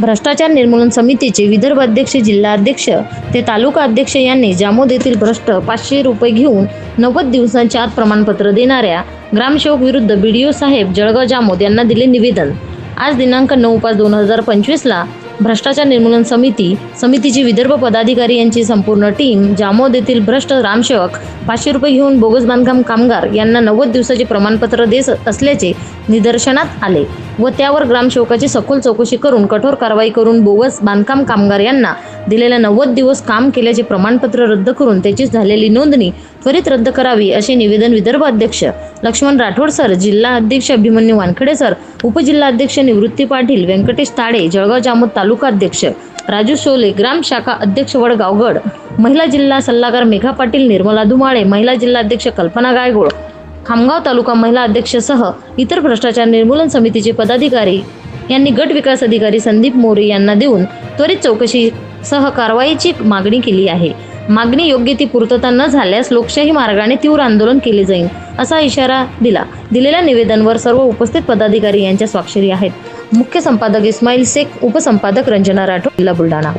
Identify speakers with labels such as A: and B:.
A: भ्रष्टाचार निर्मूलन समितीचे विदर्भ अध्यक्ष जिल्हाध्यक्ष ते तालुका अध्यक्ष यांनी जामोद येथील भ्रष्ट पाचशे रुपये घेऊन नव्वद दिवसांच्या आत प्रमाणपत्र देणाऱ्या ग्रामसेवक विरुद्ध बी डी ओ साहेब जळगाव जामोद यांना दिले निवेदन. आज दिनांक नऊ पाच दोन हजार पंचवीसला भ्रष्टाचार निर्मूलन समिती समितीची विदर्भ पदाधिकारी यांची संपूर्ण टीम जामोद येथील भ्रष्ट रामसेवक पाचशे रुपये घेऊन बोगस बांधकाम कामगार यांना नव्वद दिवसाचे प्रमाणपत्र देत असल्याचे निदर्शनात आले व त्यावर ग्रामसेवकाची सखोल चौकशी करून कठोर कारवाई करून बोगस बांधकाम कामगार यांना दिलेल्या नव्वद दिवस काम केल्याचे प्रमाणपत्र रद्द करून त्याची झालेली नोंदणी त्वरित रद्द करावी असे निवेदन विदर्भ अध्यक्ष लक्ष्मण राठोड सर जिल्हा अध्यक्ष अभिमन्यू वानखडे सर उपजिल्हाध्यक्ष निवृत्ती पाटील व्यंकटेश ताडे जळगाव जामोद तालुका अध्यक्ष राजू सोले ग्राम शाखा अध्यक्ष वडगावगड महिला जिल्हा सल्लागार मेघा पाटील निर्मला धुमाळे महिला जिल्हा अध्यक्ष कल्पना गायगोळ खामगाव तालुका महिला अध्यक्षसह इतर भ्रष्टाचार निर्मूलन समितीचे पदाधिकारी यांनी गट विकास अधिकारी संदीप मोरे यांना देऊन त्वरित चौकशी सह कारवाईची मागणी केली आहे. मागणी योग्य ती पूर्तता न झाल्यास लोकशाही मार्गाने तीव्र आंदोलन केले जाईल असा इशारा दिला. दिलेल्या निवेदनवर सर्व उपस्थित पदाधिकारी यांच्या स्वाक्षरी आहेत. मुख्य संपादक इस्माईल शेख उपसंपादक रंजना राठोड जिल्हा बुलढाणा.